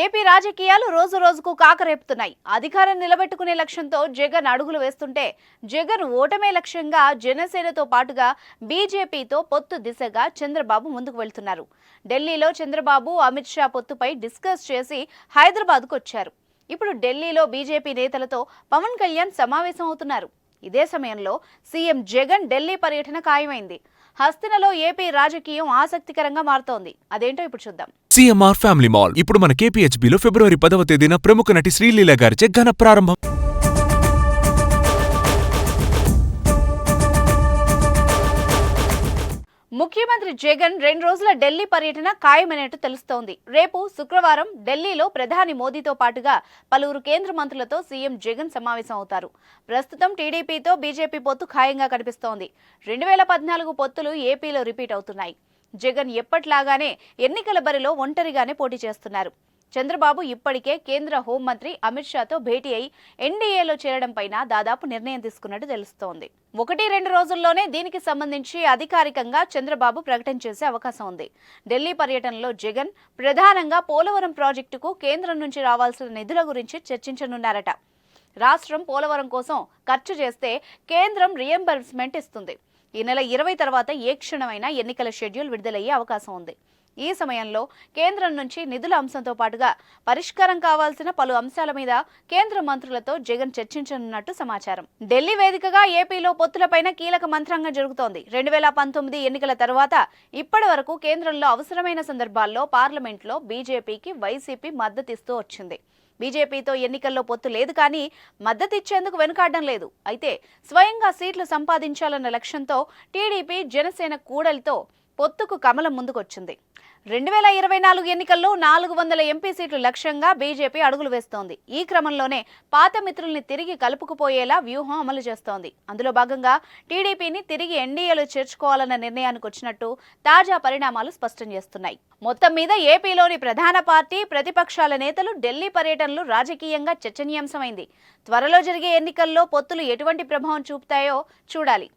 AP రాజకీయాలు రోజు రోజుకు కాకరేపుతున్నాయి. అధికారం నిలబెట్టుకునే లక్ష్యంతో జగన్ అడుగులు వేస్తుంటే జగన్ ఓటమే లక్ష్యంగా జనసేనతో పాటుగా బీజేపీతో పొత్తు దిశగా చంద్రబాబు ముందుకు వెళ్తున్నారు. ఢిల్లీలో చంద్రబాబు అమిత్ షా పొత్తుపై డిస్కస్ చేసి హైదరాబాద్కు వచ్చారు. ఇప్పుడు ఢిల్లీలో బీజేపీ నేతలతో పవన్ కళ్యాణ్ సమావేశం అవుతున్నారు ఇదే సమయంలో సీఎం జగన్ ఢిల్లీ పర్యటన ఖాయమైంది. హస్తినలో ఏపీ రాజకీయం ఆసక్తికరంగా మారుతోంది. అదేంటో ఇప్పుడు చూద్దాం. CMR family mall. ఇప్పుడు మన కేపీహెచ్బీలో ఫిబ్రవరి పదవ తేదీన ప్రముఖ నటి శ్రీలీల గారిచే ఘన ప్రారంభం. ముఖ్యమంత్రి జగన్ రెండు రోజుల ఢిల్లీ పర్యటన ఖాయమైనట్టు తెలుస్తోంది. రేపు శుక్రవారం ఢిల్లీలో ప్రధాని మోదీతో పాటుగా పలువురు కేంద్ర మంత్రులతో సీఎం జగన్ సమావేశం అవుతారు. ప్రస్తుతం టీడీపీతో బీజేపీ పొత్తు ఖాయంగా కనిపిస్తోంది. రెండు వేల పద్నాలుగు పొత్తులు ఏపీలో రిపీట్ అవుతున్నాయి. జగన్ ఎప్పట్లాగానే ఎన్నికల బరిలో ఒంటరిగానే పోటీ చేస్తున్నారు. చంద్రబాబు ఇప్పటికే కేంద్ర హోంమంత్రి అమిత్ షాతో భేటీ అయి ఎన్డీఏలో చేరడంపైన దాదాపు నిర్ణయం తీసుకున్నట్టు తెలుస్తోంది. ఒకటి రెండు రోజుల్లోనే దీనికి సంబంధించి అధికారికంగా చంద్రబాబు ప్రకటన చేసే అవకాశం ఉంది. ఢిల్లీ పర్యటనలో జగన్ ప్రధానంగా పోలవరం ప్రాజెక్టుకు కేంద్రం నుంచి రావాల్సిన నిధుల గురించి చర్చించనున్నారట. రాష్ట్రం పోలవరం కోసం ఖర్చు చేస్తే కేంద్రం రియంబర్స్మెంట్ ఇస్తుంది. ఈ నెల ఇరవై తర్వాత ఏ క్షణమైనా ఎన్నికల షెడ్యూల్ విడుదలయ్యే అవకాశం ఉంది. ఈ సమయంలో కేంద్రం నుంచి నిధుల అంశంతో పాటుగా పరిష్కారం కావాల్సిన పలు అంశాల మీద కేంద్ర మంత్రులతో జగన్ చర్చించనున్నట్టు సమాచారం. ఢిల్లీ వేదికగా ఏపీలో పొత్తులపైన కీలక మంత్రాంగం జరుగుతోంది. రెండు వేల పంతొమ్మిది ఎన్నికల తర్వాత ఇప్పటి వరకు కేంద్రంలో అవసరమైన సందర్భాల్లో పార్లమెంట్లో బీజేపీకి వైసీపీ మద్దతిస్తూ వచ్చింది. బీజేపీతో ఎన్నికల్లో పొత్తు లేదు కానీ మద్దతిచ్చేందుకు వెనుకాడడం లేదు. అయితే స్వయంగా సీట్లు సంపాదించాలన్న లక్ష్యంతో టీడీపీ జనసేన కూడలితో పొత్తుకు కమలం ముందుకొచ్చింది. రెండు వేల ఇరవై నాలుగు ఎన్నికల్లో నాలుగు వందల ఎంపీ సీట్లు లక్ష్యంగా బీజేపీ అడుగులు వేస్తోంది. ఈ క్రమంలోనే పాత మిత్రుల్ని తిరిగి కలుపుకుపోయేలా వ్యూహం అమలు చేస్తోంది. అందులో భాగంగా టీడీపీని తిరిగి ఎన్డీఏలో చేర్చుకోవాలన్న నిర్ణయానికి వచ్చినట్టు తాజా పరిణామాలు స్పష్టం చేస్తున్నాయి. మొత్తం మీద ఏపీలోని ప్రధాన పార్టీ ప్రతిపక్షాల నేతలు ఢిల్లీ పర్యటనలు రాజకీయంగా చర్చనీయాంశమైంది. త్వరలో జరిగే ఎన్నికల్లో పొత్తులు ఎటువంటి ప్రభావం చూపుతాయో చూడాలి.